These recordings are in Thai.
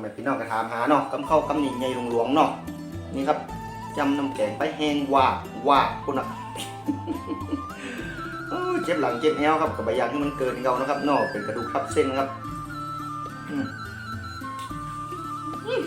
แม่พี่น้องก็ถามหาเนาะกำเข้ากำนี่ใหญ่หลวงๆเนาะนี่ครับจำน้ำแกงไปแห้งว่าว่าคุณน่ะเจ็บหลังเจ็บแอวครับกับใบยางที่มันเกินเก่านะครับเนาะเป็นกระดูกทับเส้นครับอืมอืม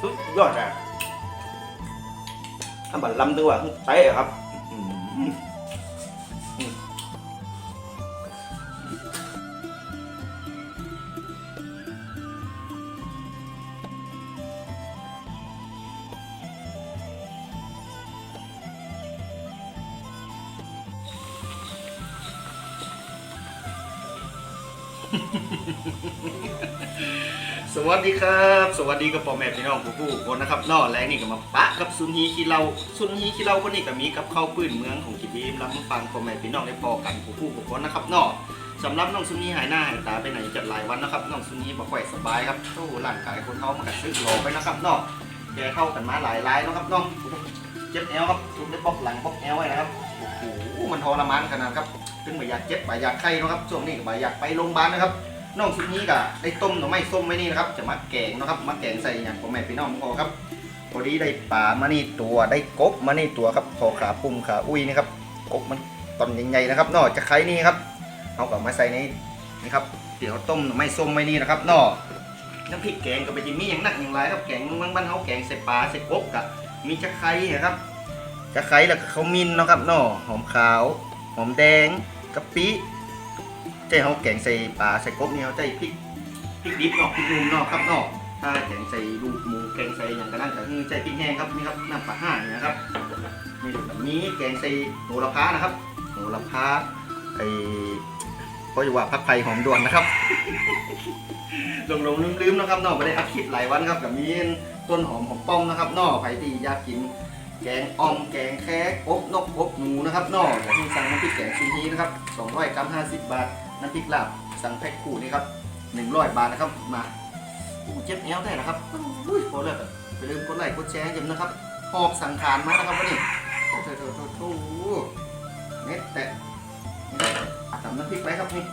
สุดยอดอะถ้าบันลำตัวเตะครับ สวัสดีครับ สวัสดีกับพ่อแม่พี่น้องผู้ผู้คนนะครับนอและนี่ก็มาปะกับซุนฮีขี้เราซุนฮีขี้เราคนนี้ก็มีกับข้าวปืนเมืองของกิบีมรับมาฟังพ่อแม่พี่น้องได้พอกันผู้ผู้ผู้คนนะครับนอสำหรับน้องซุนฮีหายหน้าหายตาไปไหนจัดหลายวันนะครับน้องซุนฮีบ่ค่อยสบายครับโอ้ร่างกายคนเขามันก็ซึกหลอไปนะครับนอแกเข้ากันมาหลายรายแล้วครับน้องเจ็บแอวครับทุกได้บล็อกหลังบล็อกแอวไว้นะครับโอ้โหมันทรมานขนาดครับ ถึงบ่อยากเจ็บบ่อยากไข้เนาะครับช่วงนี้ก็บ่อยากไปโรงพยาบาลนะครับน้องชุดนี้ก็ได้ต้มหน่อไม้ส้มไว้นี่นะครับ จะมาแกงนะครับมาแกงใส่อย่างพ่อแม่พี่น้องพอครับพอดีได้ปลามานี่ตัวได้กบมานี่ตัวครับพอขาปุ่มขาอุ้ยนี่ครับกบมันตอนใหญ่ๆนะครับนอกจะไข่นี่ครับเอากลับมาใส่ในนี่ครับเดี๋ยวต้มหน่อไม้ส้มไว้นี่นะครับนอกน้ำพริกแกงก็ไปจิมีอย่างนักอย่างไรครับแกงบางบ้านเขาแกงใส่ปลาใส่กบกับมีจะไข่นะครับจะไข่แล้วก็ข้ามินเนาะครับนอหอมขาว หอมแดง กะปิใจเขาแกงใส่ปลาใส่กบเนี่ยเขาใจพริกพริกดิบเนาะพริกนุ่มเนาะครับเนาะถ้าแกงใส่ลูกหมูแกงใส่อย่างกระนั้นก็คือใจพริกแห้งครับนี่ครับน้ำปลาห่าเนี่ยนะครับนี่แบบนี้แกงใส่โหระพานะครับโหระพาไอ้เพราะว่าพักไผ่หอมด่วนนะครับหลงลงลืมลืมๆนะครับนาะไม่ได้อัดคลิปหลายวันครับกับมีต้นหอมหอมป้อมนะครับนาะใครที่อยากกิน แกงอ่อมแกงแค่อบนกอบหนูนะครับเนอกจากที่สั่งน้ำพริกแกงชิ้นนี้นะครับ200กรัม50 บาท น้ำพริกลาบสั่งแพ็คคู่นี่ครับ100 บาทนะครับมาอู้เจ็บแอวได้นะครับอุ้ยพอแล้วไปลืมกดไลค์กดแชร์ให้เยอะนะครับหอบสังทานมานะครับวันนี้โอ้โหเน็ตแตะนี่ครับตำน้ำพริกไปครับนี่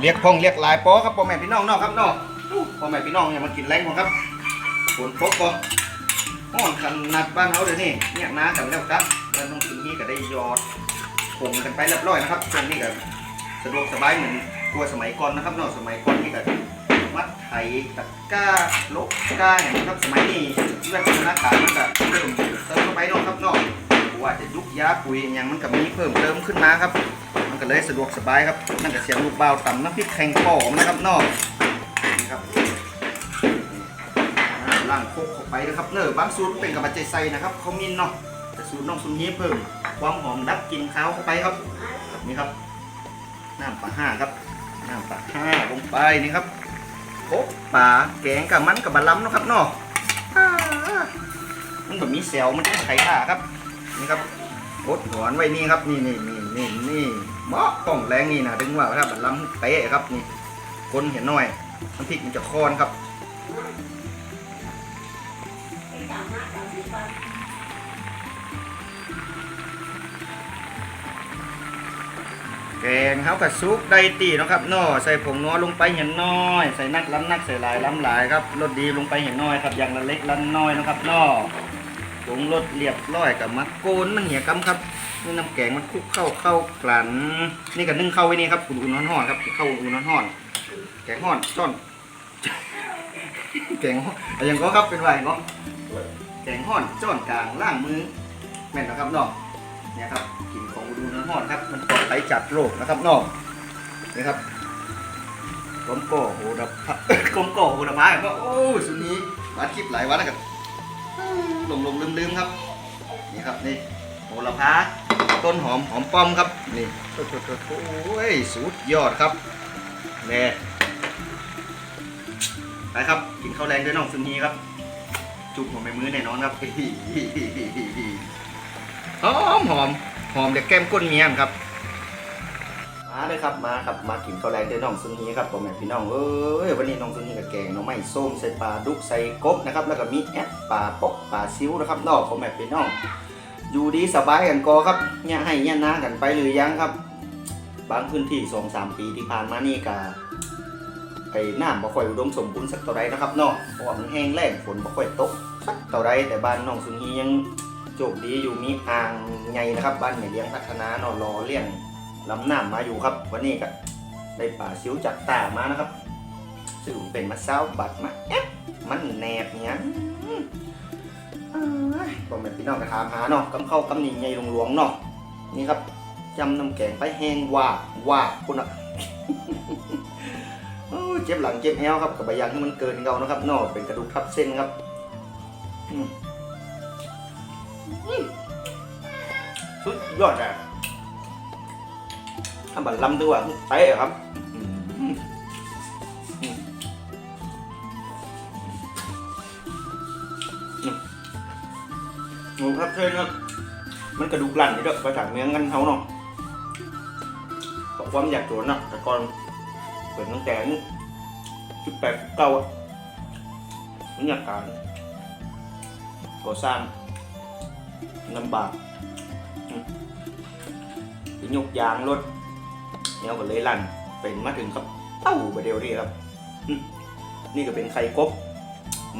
เรียกพงเรียกลายปอครับพ่อแม่พี่น้องนาะครับนอู้พ่อแม่พี่น้องอย่ามากินแรงของครับฝนตกก็ห้องขนาดบ้านเขาเดี๋ยนี้เนี่ยน้ากันแล้วครับแล้วน้องทีนี้ก็ได้ยอดผงกันไปเรียบร้อยนะครับช่วงนี้ก็สะดวกสบายเหมือนกลัวสมัยก่อนนะครับนาะสมัยก่อนนี่ก็มัดไถตะก้าลกก้าอย่างนี้ครับสมัยนี้วิวัฒนาการมันก็เริ่มเติมเข้าไปนาะครับนาะว่าจะยุกยาปุ๋ยอย่างมันก็มีเพิ่มเติมขึ้นมาครับ มันก็เลยสะดวกสบายครับนั่นก็เสียงลูกเบาต่ำน้ำพริกแข็งคอมนะครับนาะนี่ครับล่างโคกเข้าไปนะครับเนอะบางสูตรเป็นกับปัจจัยใส่นะครับเขามินเนาะแต่สูตรน้องซุนนี้เพิ่มความหอมดับกลิ่นข้าวเข้าไปครับนี่ครับน้ำปลาห้าครับน้ำปลาห้าลงไปนี่ครับโคกปลาแกงกับมันกับบะล้ำนะครับนอ่ามันแบบมีเซลมันจะไข่ข่าครับนี่ครับกดหอนไว้นี่ครับนี่นี่นี่นี่นี่เหมาะของแรงนี่นะถึงว่าถ้าบะล้ำเป๊ะครับนี่คนเห็นหน่อยน้ำพริกมันจะคอนครับแกงเขากับซุปได้ตีนะครับนอใส่ผงนัวลงไปเห็นน้อย ใส่นักล้ำนักใส่หลายล้ำหลายครับรสดีลงไปเห็นน้อยครับอย่างละเล็กละน้อยนะครับนอ ผงรสเรียบร้อยกับมะโกนมันเหี่ยกำครับนี่น้ำแกงมันคลุกเข้าเข้ากลั่นนี่กับนึ่งเข้าไว้นี่ครับอุ่นๆร้อนๆครับเข้าอุ่นๆร้อนๆแกงห่อนต้นแกงห่อนอะไรอย่างก็ครับเป็นไรเนาะแกงห่อนจ้อนกลางล่างมือแม่นนะครับน้องเนี่ยครับกลิ่นของอุดูน้ำหอดครับ มันปลอดภัยจากโรคนะครับน้อกนี่ครับกลมโก้โหดพะกลมโก้โหดพายก็โอ้สุดนี้มาคลิปหลายวันแล้วกั นลงหลงลืมลืมครับ นี่ครับนี่โหระพาต้นหอมหอมป้อมครับ นี่โอ้ยสุดยอดครับแน่ไปครับกินข้าวแรงด้วยน้องซุนฮีครับ จุกผมไปมือแน่นอนครับหอมหอมหอมเด็กแก้มก้นเมียนครับ มาเลยครับมาครับมากินข้าวแรงเด้วยน้องซุนฮีครับพ่อแม่พี่น้องเอ้ยวันนี้น้องซุนฮีกับแกงน้องไม้ส้มใส่ปลาดุกใส่กบนะครับแล้วก็มีแอปปลาปกปลาซิวนะครับนอกพ่อแม่พี่น้อง อยู่ดีสบายกันกอครับเนี่ยให้เนี่ยนากันไปหรือยังครับ บางพื้นที่สองสามปีที่ผ่านมานี่กาไอ้น้ำบ่ค่อยอุดมสมบูรณ์สักเท่าไรนะครับนาะเพราะว่ามันแห้งแล้งฝนบ่ค่อยตกสักเท่าไรแต่บ้านน้องสุนียังโชคดีอยู่มีอ่างใหญ่นะครับบ้านแม่เลี้ยงพัฒนาเนาะรอเลี้ยง ลำหน้ำมาอยู่ครับ วันนี้ก็ได้ป่าซิวจากตามานะครับซึ่งเป็นมาเศร้าบัดมาเอ๊ะมันแนบเนี่ยพ่อแม่พี่น้องก็ถามหาเนาะกำเข้ากำนิใหญ่หลวงๆเนาะนี่ครับจำน้ำแกงไปแห้งว่าว่าคุณอะเจ็บหลังเจ็บแอวครับกับใบยางที่มันเกินเกานะครับนอกเป็นกระดูกทับเส้นครับอืมอืมสุดยอดอะ ถ้าบัตรลำตัวเตะครับอืมอืมอืมหมูครับเช่นครับมันกระดูกลั่นนี่ด้วยภาษาเมืองกันเขาเนาะบอกความอยากโจรนะแต่ก่อนเปิดตั้งแต่สิบแปดเก้าอะมันอยากการก่อสร้างลำบากอืมไปยกยางรถ เนี่ยก็เลยลั่นเป็นมาถึงครับเต้าบะเดียวนี่ครับ นี่ก็เป็นไข่กบ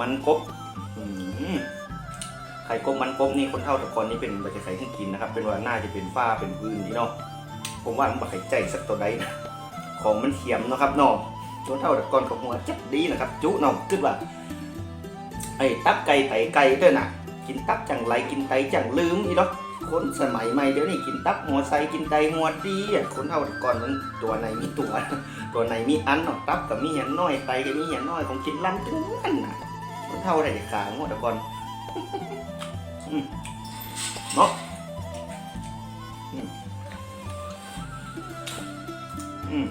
มันกบไข่กบมันกบนี่คนเท่าแตะกอนนี่เป็นบัจะไข่ให้กินนะครับ เป็นว่าน่าจะเป็นฝ้าเป็นพื้นนี่เนาะผมว่ามันบัไข่ใจสักตัวใดนะของมันเทียมนะครับเนาะตัวเท่าแตะกอนของหัวจัดดีนะครับ จุเนาะขึ้นว่าไอ้ตับไก่ไตไก่เด้อน่ะ กินตับจังไรกินไตจังลืมอีเนาะ คนสมัยใหม่เดี๋ยวนี้กินตับหัวไซกินไตหัวดีอะคนเท่าแตะกอนมันตัวไหนมีตัว ตัวไหนมีอันเนาะตับกับมีอย่างน้อยไตกับมีอย่างน้อยของกินล้ำทั้งนั้นน่ะคนเท่าได้ขาหัวแตะก่อนเนาะอืมอืม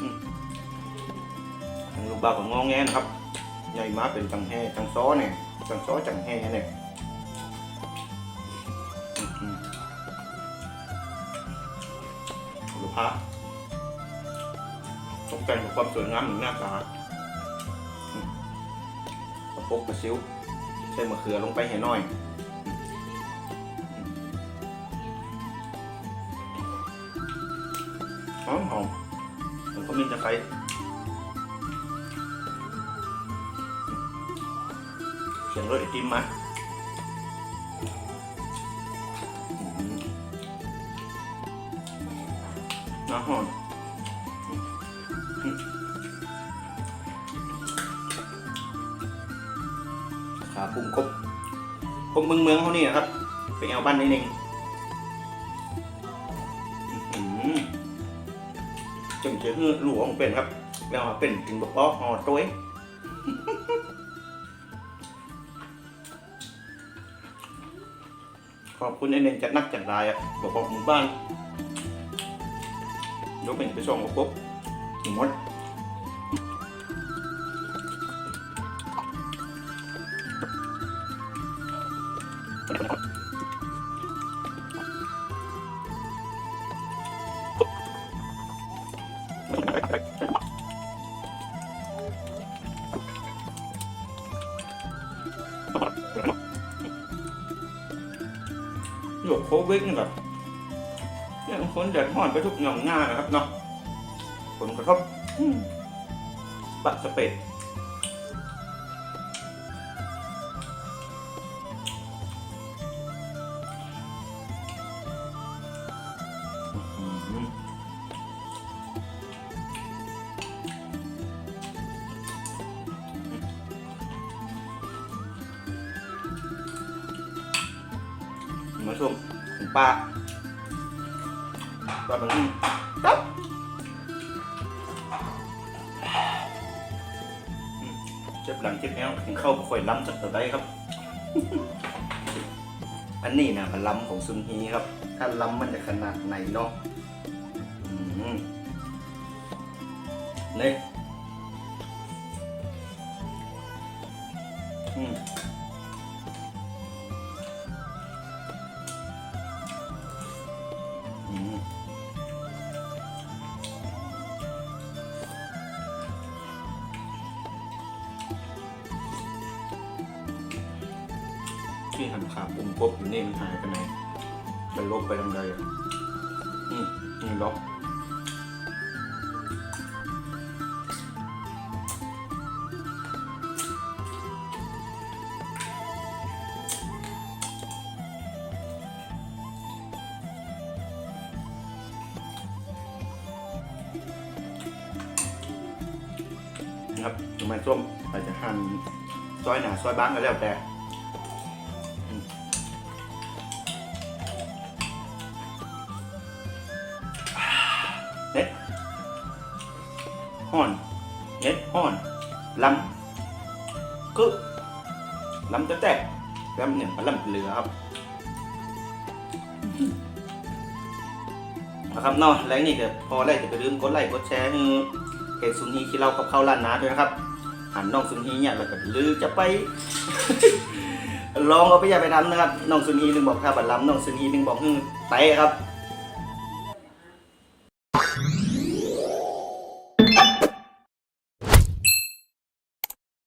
อืมทางลูกบ่าวของงแงนะครับใหญ่มาเป็นจังแห่จังซ้อเนี่ยจังซ้อจังแห่เนี่ยะตกแต่งกับความสวยงามของหน้าตากระปกกระซิวใส่มะเขือลงไปให้หน่อยหอมหอมผมก็มีตะไคร้เสียงรถไอติมมา น้ำหอมขาปุ่มครบพวกเมืองเมืองเขานี่นะครับ ไปเอาบ้านนิดนึงอื้อหือจังจะฮือหลวงเป็นครับแล้วมาเป็นกินบะป๊อกห่อตัวเองขอบคุณไอ้เน่งจัดนักจัดลายอะบอกบอกหมู่บ้าน ยกเป็นไปส่งกับปุ๊บหมดหลวงโควิดนี่แบบ เนี่ยคนเดือดร้อนไปทุกหย่อมหน้านะครับเนาะผลกระทบอืมปัดสเปดอืมมาชมของปลา ปลาแบบนี้ต๊บเจ็บหลังเจ็บแอวถึงเข้าบ่ค่อยล้ำจากตัวใดครับ อันนี้นะมันล้ำของซุนฮีครับ ถ้าล้ำมันจะขนาดไหนเนาะอืมนี่อืม ที่หันขาปุ่มกบอยู่นี่มันหายไปไหนมันลบไปทางใดอะอืมนี่ล็อกนะครับทำไมส้มอาจจะหั่นซอยหนาซอยบ้างก็แล้วแต่ ห่อนเน็ตห่อนลำคือลำแต่แต่ลำเนี่ยมันลำเหลือครับนะครับเนาะแล้วนี่ก็พอแล้วจะไปลืมกดไลค์กดแชร์ให้เพจซุนฮีที่เรากับข้าวร้านนาด้วยนะครับหันน้องซุนฮีเนี่ยแล้วก็ลือจะไป ลองเอาไปอย่าไปทำนะครับน้องซุนฮีหนึ่งบอกถ้าบัดล้ำน้องซุนฮีหนึ่งบอกฮึไปครับ